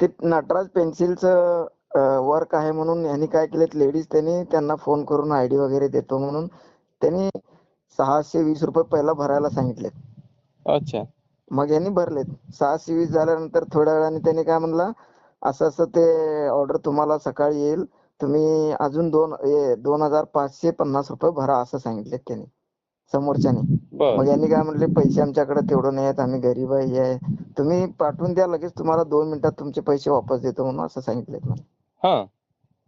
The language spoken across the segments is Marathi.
ते नटराज पेन्सिलचं वर्क आहे म्हणून यांनी काय केलेत लेडीज त्यांनी त्यांना फोन करून आयडी वगैरे देतो म्हणून त्यांनी सहाशे वीस रुपये पहिला भरायला सांगितलेत. अच्छा. मग यांनी भरलेत. सहाशे वीस झाल्यानंतर थोड्या वेळाने त्यांनी काय म्हणला असं असं ते ऑर्डर तुम्हाला सकाळी येईल तुम्ही अजून दोन दोन हजार पाचशे पन्नास रुपये भरा असं सांगितलेत त्यांनी समोरच्याने. मग यांनी काय म्हणले पैसे आमच्याकडे तेवढं नाही आहेत आम्ही गरीब हे आहे. तुम्ही पाठवून द्या लगेच तुम्हाला दोन मिनिटात तुमचे पैसे वापस देतो म्हणून असं सांगितलेत मला हा.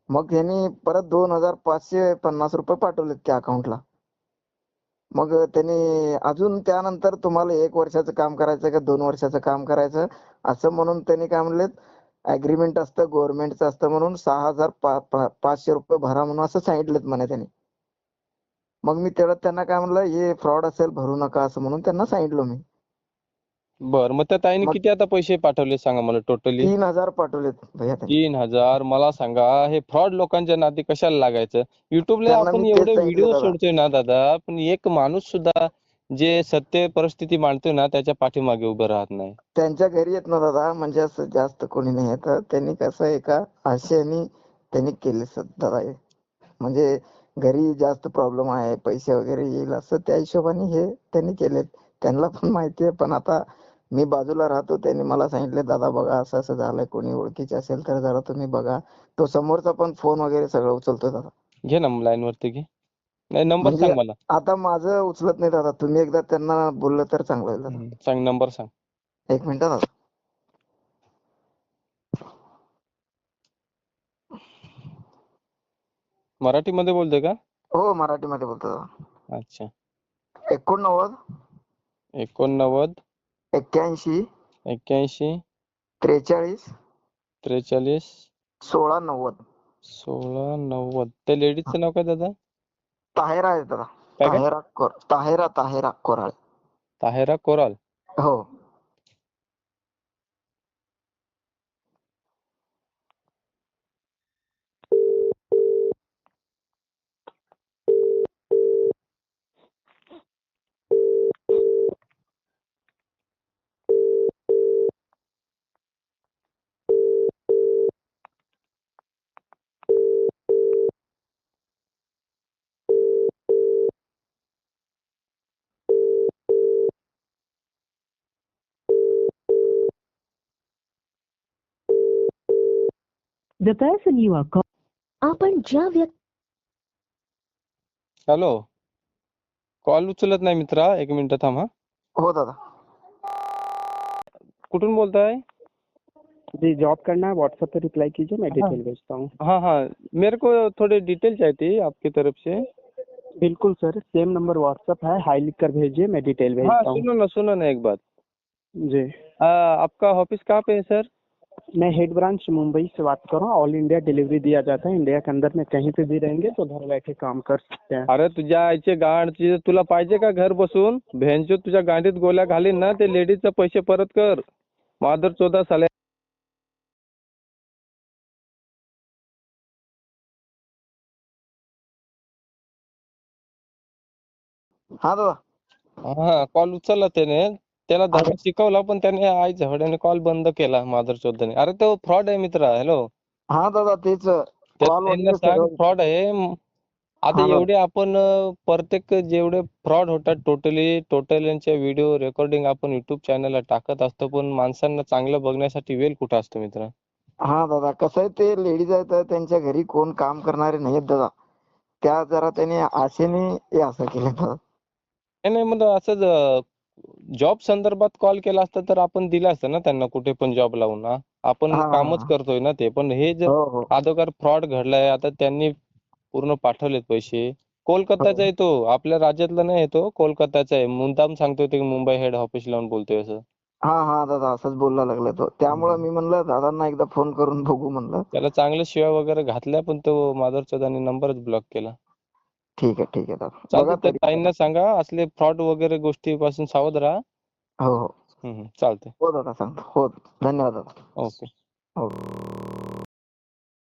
मग यांनी परत दोन हजार पाचशे पन्नास रुपये पाठवलेत त्या अकाउंटला मग त्यांनी अजून त्यानंतर तुम्हाला एक वर्षाचं काम करायचं का दोन वर्षाचं काम करायचं असं म्हणून त्यांनी काय म्हणलेत अग्रीमेंट असतं गव्हर्नमेंटचं असतं म्हणून सहा हजार पाचशे रुपये भरा म्हणून असं सांगितलेत म्हणे त्यांनी. मग मी तेवढ्यात त्यांना काय म्हणलं हे फ्रॉड असेल भरू नका असं म्हणून त्यांना सांगितलं मी. बर मग त्या ताईने मग- किती आता पैसे पाठवले सांगा मला टोटली तीन हजार पाठवलेत भैया त्यांनी. तीन हजार मला सांगा हे फ्रॉड लोकांच्या नादी कशाला लागायचं? युट्यूबला त्यांना आपण मी तेच एवढे सांगितलं व्हिडिओ दादा. सोडतोय ना दादा पण एक माणूस सुद्धा जे सत्य परिस्थिती मांडतोय ना त्याच्या पाठीमागे उभं राहत नाही. त्यांच्या घरी येत ना दादा म्हणजे असं जास्त कोणी नाही येत त्यांनी कसं एका आशेने त्यांनी केले स- दादा हे. म्हणजे घरी जास्त प्रॉब्लेम आहे पैसे वगैरे येईल असं त्या हिशोबाने हे त्यांनी केलेत. त्यांना पण माहिती आहे पण आता मी बाजूला राहतो त्यांनी मला सांगितले दादा बघा असं असं झालंय कोणी ओळखीचे असेल तर जरा तुम्ही बघा. तो समोरचा पण फोन वगैरे सगळं उचलतोय दादा. घे ना लाईन वरती घे. नाही नंबर म्हणजे- सांग मला. आता माझं उचलत नाही दादा. तुम्ही एकदा त्यांना बोललं तर चांगलं होईल दादा. सांग नंबर सांग. एक मिनिट दादा. मराठीमध्ये बोलतोय का? हो मराठीमध्ये बोलतो दादा. अच्छा. एकोणनव्वद. एकोणनव्वद. एक्क्याऐंशी एक्क्याऐंशी त्रेचाळीस त्रेचाळीस सोळा नव्वद. सोळा नव्वद. त्या लेडीजचं नाव काय दादा? ताहेरा आहे दादा. काय काय? ताहेरा कोर ताहेरा ताहेरा कोराळे. ताहेरा कोराल हो. The person you are calling. आपण ज्या व्यक्ती हॅलो कॉल उचलत नाही मित्रा. एक मिनिट थांब. हा हो दादा. कुठून बोलताय? जी जॉब करना है व्हाट्सएप पे रिप्लाई कीजिए मैं हाँ। डिटेल भेजता हूँ. हाँ हाँ. मेरे को थोड़े डिटेल चाहिए आपकी तरफ़ से. बिल्कुल सर सेम नंबर व्हाट्सएप है. हाई लिख कर भेजिए मैं डिटेल हाँ भेजता हूँ. सुनो ना सुनो ना एक बात. जी. आ, आपका ऑफ़िस कहाँ पे है सर मैं हेड ब्रांच मुंबई से बात कर रहा हूँ। ऑल इंडिया डिलीवरी दिया जाता है। इंडिया के अंदर में कहीं पे भी रहेंगे तो घर बैठे काम कर सकते हैं। अरे तुझ्या आईचे गांडची तुला पाहिजे का घर बसून? भेंचो तुझ्या गांडीत गोळ्या घालीन ना ते लेडीजचे पैसे परत कर. माधर चौदा साले हा दादा हा कॉल उचलला त्याने. त्याला धडा शिकवला पण त्याने आई झवड्याने कॉल बंद केला माधर चौधरी अरे तो फ्रॉड आहे मित्रा हॅलो हा दादा तेच फ्रॉड आहे. आता. एवढे आपण प्रत्येक जेवढे फ्रॉड होतात टोटली टोटल यांचे व्हिडिओ रेकॉर्डिंग आपण युट्यूब चॅनलला टाकत असतो पण माणसांना चांगलं बघण्यासाठी वेळ कुठं असतो मित्र? हा दादा कसं आहे ते लेडीज आहेत त्यांच्या घरी कोण काम करणारे नाहीत दादा. त्या जरा त्याने आशेने हे असं केलं. नाही नाही म्हणजे असंच जॉब संदर्भात कॉल केला असता तर आपण दिलं असतं ना त्यांना कुठे पण जॉब लावून. हा आपण हा, हा, कामच हा. करतोय ना ते. पण हे जर हो हो. अगोदर फ्रॉड घडलाय आता त्यांनी पूर्ण पाठवलेत पैसे. कोलकाताचा हो. आहे तो आपल्या राज्यातला नाही आहे तो कोलकाताचा आहे. मुद्दाम सांगतोय ते मुंबई हेड ऑफिस लावून बोलतोय असं. हा हा दादा असंच बोलायला लागला तो. त्यामुळे मी म्हणलं दादांना एकदा फोन करून बघू म्हणलं. त्याला चांगल्या शिव्या वगैरे घातल्या पण तो माधव चौधरी नंबरच ब्लॉक केला. ठीक आहे ठीक आहे दादा. बघा तरी. ताईंना सांगा असले फ्रॉड वगैरे गोष्टीपासून सावध राहा. हो हो. हम्म, हम्म, चालतंय. हो दादा सांगतो. हो धन्यवाद दादा. ओके. हो.